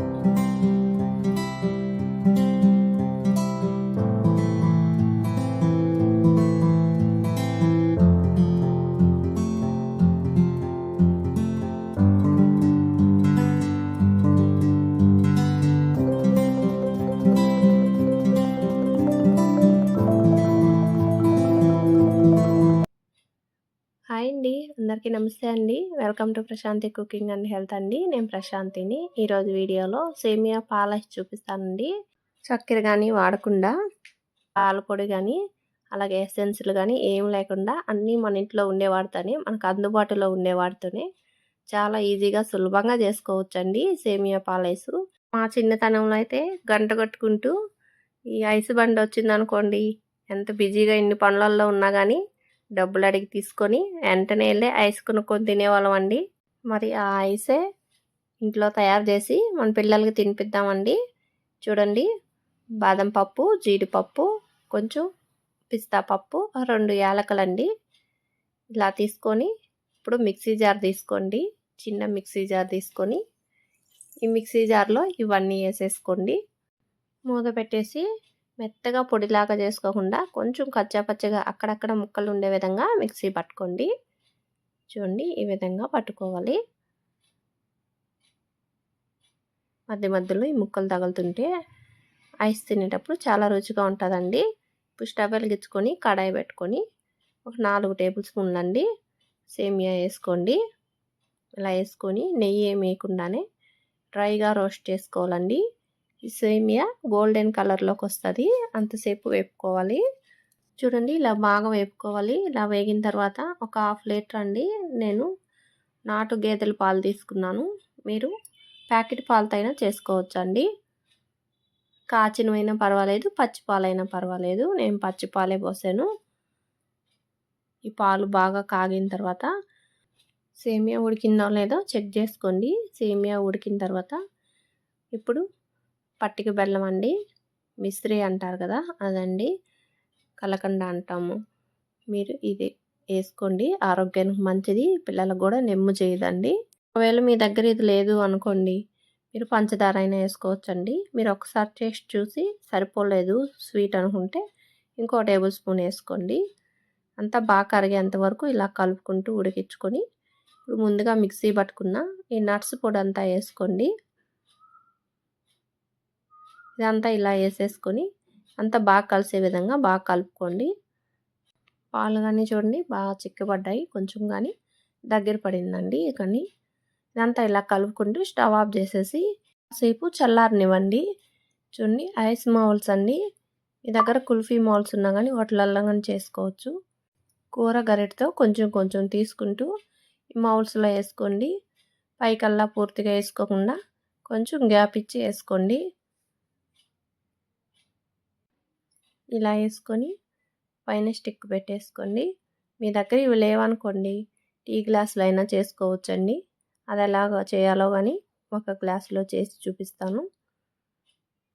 Thank you. అండి. అందరికీ నమస్తే అండి. Welcome to Prashanti cooking and health అండి. నేను ప్రశాంతిని. ఈరోజు వీడియోలో సేమియా పాల చూపిస్తానండి. చక్కెర కానీ వాడకుండా పాల పొడి కానీ అలాగే ఎసెన్స్లు కానీ ఏం లేకుండా అన్నీ మన ఇంట్లో ఉండేవాడితోనే మనకు అందుబాటులో ఉండేవాడితోనే చాలా ఈజీగా సులభంగా చేసుకోవచ్చండి సేమియా పాలైసు మా చిన్నతనంలో అయితే గంట కొట్టుకుంటూ ఈ ఐస్ బండి వచ్చిందనుకోండి ఎంత బిజీగా ఇన్ని పనులలో ఉన్నా కానీ డబ్బులు అడిగి తీసుకొని వెంటనే వెళ్ళి ఐస్ కొనుక్కొని తినేవాళ్ళం అండి మరి ఆ ఐసే ఇంట్లో తయారు చేసి మన పిల్లలకి తినిపిద్దామండి. చూడండి బాదం పప్పు జీడిపప్పు కొంచెం పిస్తా పప్పు రెండు యాలకలండి. ఇలా తీసుకొని ఇప్పుడు మిక్సీ జార్ తీసుకోండి. చిన్న మిక్సీ జార్ తీసుకొని ఈ మిక్సీ జార్లో ఇవన్నీ వేసేసుకోండి. మూత పెట్టేసి మెత్తగా పొడిలాగా చేసుకోకుండా కొంచెం కచ్చాపచ్చగా అక్కడక్కడ ముక్కలు ఉండే విధంగా మిక్సీ పట్టుకోండి. చూడండి ఈ విధంగా పట్టుకోవాలి. మధ్య మధ్యలో ఈ ముక్కలు తగులుతుంటే ఐస్ తినేటప్పుడు చాలా రుచిగా ఉంటుందండి. ఇప్పుడు స్టవ్ వెలిగించుకొని కడాయి పెట్టుకొని ఒక నాలుగు టేబుల్ స్పూన్లు అండి సేమియా వేసుకోండి. ఇలా వేసుకొని నెయ్యి ఏమి వేయకుండానే డ్రైగా రోస్ట్ చేసుకోవాలండి. సేమియా గోల్డెన్ కలర్లోకి వస్తుంది. అంతసేపు వేపుకోవాలి. చూడండి ఇలా బాగా వేపుకోవాలి. ఇలా వేగిన తర్వాత ఒక హాఫ్ లీటర్ అండి. నేను నాటు గేదెల పాలు తీసుకున్నాను. మీరు ప్యాకెట్ పాలతో అయినా కాచినవైనా పర్వాలేదు పచ్చి పాలైనా పర్వాలేదు. నేను పచ్చి పాలే పోసాను. ఈ పాలు బాగా కాగిన తర్వాత సేమియా ఉడికిందో లేదో చెక్ చేసుకోండి. సేమియా ఉడికిన తర్వాత ఇప్పుడు పట్టిక బెల్లం అండి. మిస్త్రీ అంటారు కదా అదండి. కలకండ అంటాము. మీరు ఇది వేసుకోండి. ఆరోగ్యానికి మంచిది. పిల్లలకు కూడా నెమ్ము చేయదండి. ఒకవేళ మీ దగ్గర ఇది లేదు అనుకోండి మీరు పంచదార అయినా వేసుకోవచ్చండి. మీరు ఒకసారి టేస్ట్ చూసి సరిపోలేదు స్వీట్ అనుకుంటే ఇంకో టేబుల్ స్పూన్ వేసుకోండి. అంతా బాగా కరిగేంత వరకు ఇలా కలుపుకుంటూ ఉడికించుకొని ఇప్పుడు ముందుగా మిక్సీ పట్టుకున్న ఈ నట్స్ పొడి అంతా వేసుకోండి. ఇదంతా ఇలా వేసేసుకొని అంతా బాగా కలిసే విధంగా బాగా కలుపుకోండి. పాలు కానీ చూడండి బాగా చిక్కబడ్డాయి. కొంచెం కానీ దగ్గర పడిందండి కానీ ఇదంతా ఇలా కలుపుకుంటూ స్టవ్ ఆఫ్ చేసేసి సేపు చల్లారనివ్వండి. చూడండి ఐస్ మౌల్స్ అండి. మీ దగ్గర కుల్ఫీ మౌల్స్ ఉన్నా కానీ వాటిలల్లో కానీ చేసుకోవచ్చు. కూర గరిటతో కొంచెం కొంచెం తీసుకుంటూ ఈ మౌల్స్లో వేసుకోండి. పైకల్లా పూర్తిగా వేసుకోకుండా కొంచెం గ్యాప్ ఇచ్చి వేసుకోండి. ఇలా వేసుకొని పైన స్టిక్ పెట్టేసుకోండి. మీ దగ్గర ఇవి లేవనుకోండి టీ గ్లాసులు అయినా చేసుకోవచ్చండి. అది ఎలాగ చేయాలో కానీ ఒక గ్లాసులో చేసి చూపిస్తాను.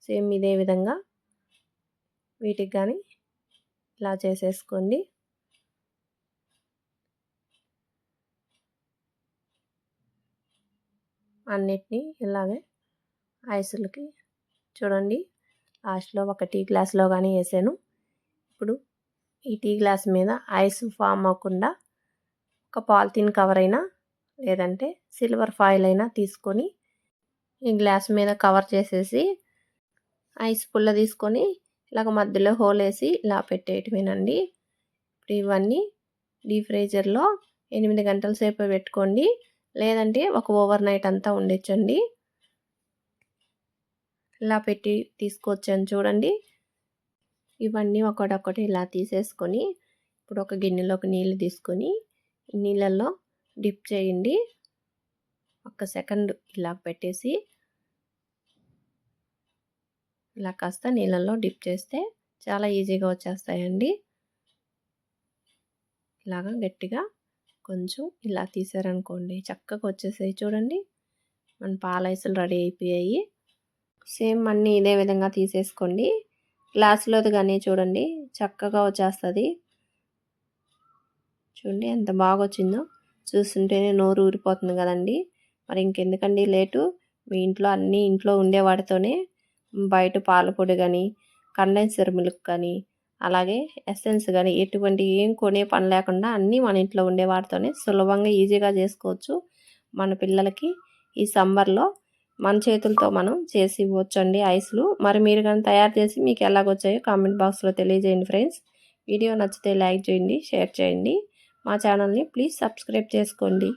సేమ్ ఇదే విధంగా వీటికి కానీ ఇలా చేసేసుకోండి. అన్నిటినీ ఇలాగే ఐసులకి చూడండి. లాస్ట్లో ఒక టీ గ్లాస్లో కానీ వేసాను ఇప్పుడు ఈ టీ గ్లాస్ మీద ఐస్ ఫామ్ అవ్వకుండా ఒక పాలిథిన్ కవర్ అయినా లేదంటే సిల్వర్ ఫాయిల్ అయినా తీసుకొని ఈ గ్లాస్ మీద కవర్ చేసేసి ఐస్ పుల్ల తీసుకొని ఇలాగ మధ్యలో హోల్ వేసి ఇలా పెట్టేయటమేనండి. ఇప్పుడు ఇవన్నీ డీ ఫ్రీజర్లో ఎనిమిది గంటల సేపు పెట్టుకోండి. లేదంటే ఒక ఓవర్ నైట్ అంతా ఉండొచ్చండి. ఇలా పెట్టి తీసుకొచ్చాను చూడండి. ఇవన్నీ ఒకటొకటి ఇలా తీసేసుకొని ఇప్పుడు ఒక గిన్నెలోకి నీళ్ళు తీసుకొని నీళ్ళల్లో డిప్ చేయండి. ఒక సెకండ్ ఇలా పెట్టేసి ఇలా కాస్త నీళ్ళల్లో డిప్ చేస్తే చాలా ఈజీగా వచ్చేస్తాయండి. ఇలాగా గట్టిగా కొంచెం ఇలా తీసారనుకోండి చక్కగా వచ్చేసాయి చూడండి. మన పాలైసులు రెడీ అయిపోయాయి. సేమ్ అన్నీ ఇదే విధంగా తీసేసుకోండి. గ్లాసులోది కానీ చూడండి చక్కగా వచ్చేస్తుంది. చూడండి ఎంత బాగా వచ్చిందో చూస్తుంటేనే నోరు ఊరిపోతుంది కదండి. మరి ఇంకెందుకండి లేటు? మీ ఇంట్లో అన్నీ ఇంట్లో ఉండేవాడితోనే బయట పాలపొడి కానీ కండెన్సర్ మిల్క్ కానీ అలాగే ఎసెన్స్ కానీ ఎటువంటి ఏం కొనే పని లేకుండా అన్నీ మన ఇంట్లో ఉండేవాడితోనే సులభంగా ఈజీగా చేసుకోవచ్చు. మన పిల్లలకి ఈ సమ్మర్లో మన చేతులతో మనం చేసి ఇవ్వచ్చు అండి ఐస్లు. మరి మీరు కానీ తయారు చేసి మీకు ఎలాగొచ్చాయో కామెంట్ బాక్స్లో తెలియజేయండి ఫ్రెండ్స్. వీడియో నచ్చితే లైక్ చేయండి షేర్ చేయండి. మా ఛానల్ని ప్లీజ్ సబ్స్క్రైబ్ చేసుకోండి.